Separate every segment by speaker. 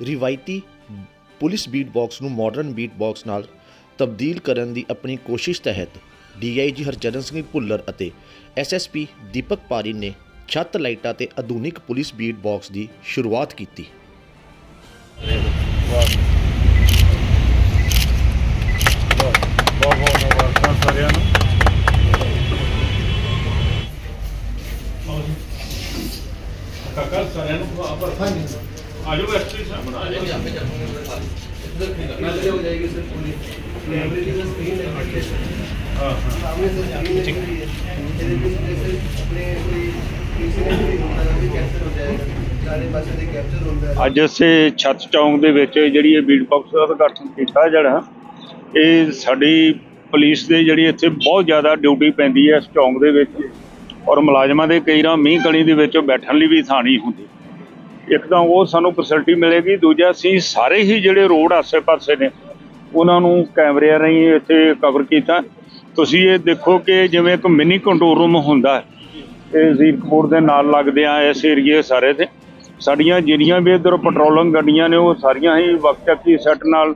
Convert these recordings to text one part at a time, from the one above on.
Speaker 1: ਰਿਵਾਇਤੀ police beat box ਨੂੰ modern beat box ਨਾਲ ਤਬਦੀਲ ਕਰਨ ਦੀ ਆਪਣੀ ਕੋਸ਼ਿਸ਼ ਤਹਿਤ ਡੀਆਈਜੀ ਹਰਚਰਨ ਸਿੰਘ ਭੁੱਲਰ ਅਤੇ ਐਸਐਸਪੀ ਦੀਪਕ ਪਾਰੀ ਨੇ ਛੱਤ ਲਾਈਟਾਂ ਤੇ ਆਧੁਨਿਕ ਪੁਲਿਸ ਬੀਟ ਬਾਕਸ ਦੀ ਸ਼ੁਰੂਆਤ ਕੀਤੀ।
Speaker 2: ਕਾਕਾ ਸਾਰਿਆਂ ਨੂੰ ਆਪਰ ਆਜੋ ਐਸਪੀ ਸਾਹਿਬ। ਆ ਜਾਓ ਹਾਂ ਹਾਂ ਅੱਜ ਅਸੀਂ ਛੱਤ ਚੌਂਕ ਦੇ ਵਿੱਚ ਜਿਹੜੀ ਇਹ ਬੀਟ ਬਾਕਸ ਦਾ ਉਦਘਾਟਨ ਕੀਤਾ ਜਿਹੜਾ ਇਹ ਸਾਡੀ ਪੁਲਿਸ ਦੇ ਜਿਹੜੀ ਇੱਥੇ ਬਹੁਤ ਜ਼ਿਆਦਾ ਡਿਊਟੀ ਪੈਂਦੀ ਹੈ ਇਸ ਚੌਂਕ ਦੇ ਵਿੱਚ। ਔਰ ਮੁਲਾਜ਼ਮਾਂ ਦੇ ਕਈ ਵਾਰ ਮੀਂਹ ਕਣੀ ਦੇ ਵਿੱਚ ਬੈਠਣ ਲਈ ਵੀ ਥਾਂ ਨਹੀਂ ਹੁੰਦੀ। ਇੱਕ ਤਾਂ ਉਹ ਸਾਨੂੰ ਫੈਸਿਲਿਟੀ ਮਿਲੇਗੀ, ਦੂਜਾ ਅਸੀਂ ਸਾਰੇ ਹੀ ਜਿਹੜੇ ਰੋਡ ਆਸੇ-ਪਾਸੇ ਨੇ, ਉਹਨਾਂ ਨੂੰ ਕੈਮਰਿਆਂ ਰਾਹੀਂ ਇੱਥੇ ਕਵਰ ਕੀਤਾ। ਤੁਸੀਂ ਇਹ ਦੇਖੋ ਕਿ ਜਿਵੇਂ ਇੱਕ ਮਿਨੀ ਕੰਟਰੋਲ ਰੂਮ ਹੁੰਦਾ ਹੈ, ਇਹ ਜ਼ੀਰਕਪੁਰ ਦੇ ਨਾਲ ਲੱਗਦੇ ਆ ਇਸ ਏਰੀਏ ਸਾਰੇ ਤੇ। ਸਾਡੀਆਂ ਜਿਹੜੀਆਂ ਵੀ ਇਧਰ ਪੈਟਰੋਲਿੰਗ ਗੱਡੀਆਂ ਨੇ, ਉਹ ਸਾਰੀਆਂ ਹੀ ਵਕਤਕੀ ਸੈੱਟ ਨਾਲ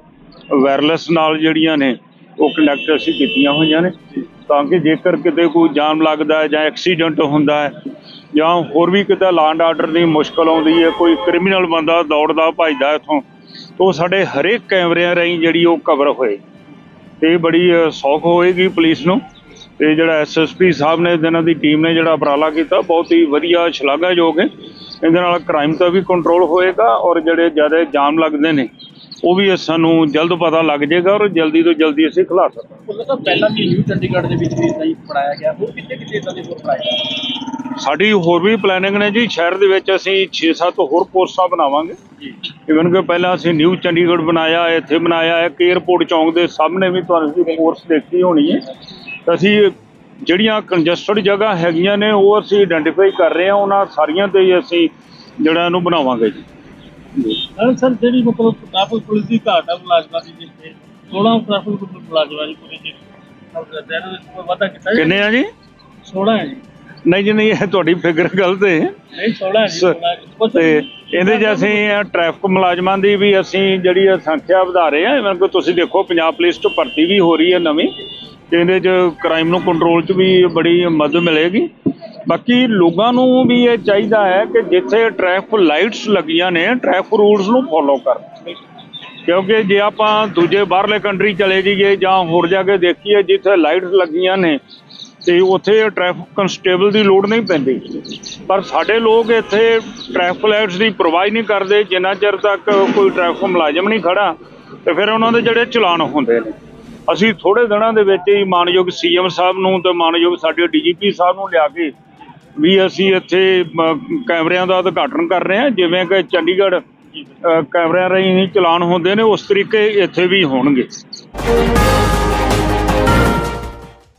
Speaker 2: ਵਾਇਰਲੈਸ ਨਾਲ ਜਿਹੜੀਆਂ ਨੇ, ਉਹ ਕਨੈਕਟ ਅਸੀਂ ਕੀਤੀਆਂ ਹੋਈਆਂ ਨੇ। ਤਾਂ ਕਿ ਜੇਕਰ ਕਿਤੇ ਕੋਈ ਜਾਮ ਲੱਗਦਾ ਹੈ ਜਾਂ ਐਕਸੀਡੈਂਟ ਹੁੰਦਾ ਹੈ ਜਾਂ ਹੋਰ ਵੀ ਕਿਤੇ ਲਾਂਡ ਆਰਡਰ ਦੀ ਮੁਸ਼ਕਲ ਆਉਂਦੀ ਹੈ, ਕੋਈ ਕ੍ਰਿਮੀਨਲ ਬੰਦਾ ਦੌੜਦਾ, ਭੱਜਦਾ ਇੱਥੋਂ, ਤਾਂ ਉਹ ਸਾਡੇ ਹਰੇਕ ਕੈਮਰਿਆਂ ਰਾਹੀਂ ਜਿਹੜੀ ਉਹ ਕਵਰ ਹੋਏ। ਤੇ ਬੜੀ ਸੌਖ ਹੋਏਗੀ ਪੁਲਿਸ ਨੂੰ। ਤੇ ਜਿਹੜਾ ਐਸਐਸਪੀ ਸਾਹਿਬ ਨੇ ਇਹਨਾਂ ਦੀ ਟੀਮ ਨੇ ਜਿਹੜਾ ਉਪਰਾਲਾ ਕੀਤਾ, ਬਹੁਤ ਹੀ ਵਧੀਆ ਸ਼ਲਾਘਾਯੋਗ ਹੈ। ਇਹਦੇ ਨਾਲ ਕ੍ਰਾਈਮ ਦਾ ਵੀ ਕੰਟਰੋਲ ਹੋਏਗਾ ਔਰ ਜਿਹੜੇ ਜ਼ਿਆਦਾ ਜਾਮ ਲੱਗਦੇ ਨੇ, ਉਹ ਵੀ ਸਾਨੂੰ ਜਲਦ ਪਤਾ ਲੱਗ ਜਾਏਗਾ ਔਰ ਜਲਦੀ ਤੋਂ ਜਲਦੀ ਅਸੀਂ ਖਿਲਾ ਸਕਾਂਗੇ।
Speaker 3: ਪਹਿਲਾਂ ਵੀ ਨਿਊ ਚੰਡੀਗੜ੍ਹ ਦੇ ਵਿੱਚ ਵੀ ਇਦਾਂ ਹੀ ਪੜਾਇਆ ਗਿਆ, ਹੋਰ ਕਿੱਥੇ ਕਿੱਥੇ ਇਦਾਂ ਦੇ ਹੋਰ ਪੜਾਇਆ
Speaker 2: ਸਾਡੀ ਹੋਰ ਵੀ ਪਲੈਨਿੰਗ ਨੇ ਜੀ ਸ਼ਹਿਰ ਦੇ ਵਿੱਚ ਅਸੀਂ 6-7 ਹੋਰ ਪੋਸਟਾਂ ਬਣਾਵਾਂਗੇ।
Speaker 3: ਜੀ।
Speaker 2: ਇਵਨ ਕਿ ਪਹਿਲਾਂ ਅਸੀਂ ਨਿਊ ਚੰਡੀਗੜ੍ਹ ਬਣਾਇਆ ਇੱਥੇ ਬਣਾਇਆ ਹੈ ਏਅਰਪੋਰਟ ਚੌਂਕ ਦੇ ਸਾਹਮਣੇ ਵੀ ਤੁਹਾਨੂੰ ਅਸੀਂ ਫੋਰਸ ਦੇਖੀ ਹੋਣੀ ਹੈ। ਤਾਂ ਅਸੀਂ ਜਿਹੜੀਆਂ ਕੰਜਸਟਡ ਜਗ੍ਹਾ ਹੈਗੀਆਂ ਨੇ ਉਹ ਅਸੀਂ ਆਇਡੈਂਟੀਫਾਈ ਕਰ ਰਹੇ ਹਾਂ ਉਹਨਾਂ ਸਾਰੀਆਂ ਤੇ ਹੀ ਅਸੀਂ ਜਿਹੜਾ ਇਹਨੂੰ ਬਣਾਵਾਂਗੇ ਜੀ।
Speaker 3: ਸਰ ਜਿਹੜੀ ਮਤਲਬ ਟ੍ਰੈਫਿਕ ਪੁਲਿਸ ਦੀ ਘਾਟ ਹੈ ਮੁਲਾਜ਼ਮਾਂ ਦੀ ਜਿੱਥੇ 16 ਟ੍ਰੈਫਿਕ ਪੁਲਿਸ ਮੁਲਾਜ਼ਮਾਂ ਦੀ ਪੁਲਿਸ ਕੋਈ ਵਾਧਾ ਕੀਤਾ?
Speaker 2: ਕਿੰਨੇ ਆ ਜੀ?
Speaker 3: 16 ਹੈ ਜੀ।
Speaker 2: ਨਹੀਂ ਜੀ ਨਹੀਂ ਇਹ ਤੁਹਾਡੀ ਫਿਗਰ ਗਲਤ ਹੈ।
Speaker 3: ਨਹੀਂ 16 ਹੈ ਜੀ
Speaker 2: ਸ-
Speaker 3: 16 ਕੁਛ
Speaker 2: ਤੇ ਇਹਦੇ 'ਚ ਅਸੀਂ ਟ੍ਰੈਫਿਕ ਮੁਲਾਜ਼ਮਾਂ ਦੀ ਵੀ ਅਸੀਂ ਜਿਹੜੀ ਸੰਖਿਆ ਵਧਾ ਰਹੇ ਹਾਂ ਇਵਨ ਕਿ ਤੁਸੀਂ ਦੇਖੋ ਪੰਜਾਬ ਪੁਲਿਸ 'ਚ ਭਰਤੀ ਵੀ ਹੋ ਰਹੀ ਹੈ ਨਵੀਂ ਤੇ ਇਹਦੇ 'ਚ ਕ੍ਰਾਈਮ ਨੂੰ ਕੰਟਰੋਲ 'ਚ ਵੀ ਬੜੀ ਮਦਦ ਮਿਲੇਗੀ। ਬਾਕੀ ਲੋਕਾਂ ਨੂੰ ਵੀ ਇਹ ਚਾਹੀਦਾ ਹੈ ਕਿ ਜਿੱਥੇ ਟ੍ਰੈਫਿਕ ਲਾਈਟਸ ਲੱਗੀਆਂ ਨੇ ਟ੍ਰੈਫਿਕ ਰੂਲਸ ਨੂੰ ਫੋਲੋ ਕਰਨ। ਕਿਉਂਕਿ ਜੇ ਆਪਾਂ ਦੂਜੇ ਬਾਹਰਲੇ ਕੰਟਰੀ ਚਲੇ ਜਾਈਏ ਜਾਂ ਹੋਰ ਜਾ ਕੇ ਦੇਖੀਏ ਜਿੱਥੇ ਲਾਈਟਸ ਲੱਗੀਆਂ ਨੇ ਤੇ ਉੱਥੇ ਟ੍ਰੈਫਿਕ ਕਨਸਟੇਬਲ ਦੀ ਲੋੜ ਨਹੀਂ ਪੈਂਦੀ। ਪਰ ਸਾਡੇ ਲੋਕ ਇੱਥੇ ਟ੍ਰੈਫਿਕ ਲਾਈਟਸ ਦੀ ਪ੍ਰਵਾਹ ਨਹੀਂ ਕਰਦੇ। ਜਿੰਨਾ ਚਿਰ ਤੱਕ ਕੋਈ ਟ੍ਰੈਫਿਕ ਮੁਲਾਜ਼ਮ ਨਹੀਂ ਖੜਾ, ਤੇ ਫਿਰ ਉਹਨਾਂ ਦੇ ਜਿਹੜੇ ਚਲਾਨ ਹੁੰਦੇ ਨੇ। ਅਸੀਂ ਥੋੜੇ ਦਿਨਾਂ ਦੇ ਵਿੱਚ ਹੀ ਮਾਨਯੋਗ ਸੀਐਮ ਸਾਹਿਬ ਨੂੰ ਤੇ ਮਾਨਯੋਗ ਸਾਡੇ ਡੀਜੀਪੀ ਸਾਹਿਬ ਨੂੰ ਲਿਆ ਕੇ ਵੀ ਅਸੀਂ ਇੱਥੇ ਕੈਮਰਿਆਂ ਦਾ ਉਦਘਾਟਨ ਕਰ ਰਹੇ ਹਾਂ। ਜਿਵੇਂ ਕਿ ਚੰਡੀਗੜ੍ਹ ਕੈਮਰਿਆਂ ਰਾਹੀਂ ਚਲਾਨ ਹੁੰਦੇ ਨੇ, ਉਸ ਤਰੀਕੇ ਇੱਥੇ ਵੀ ਹੋਣਗੇ।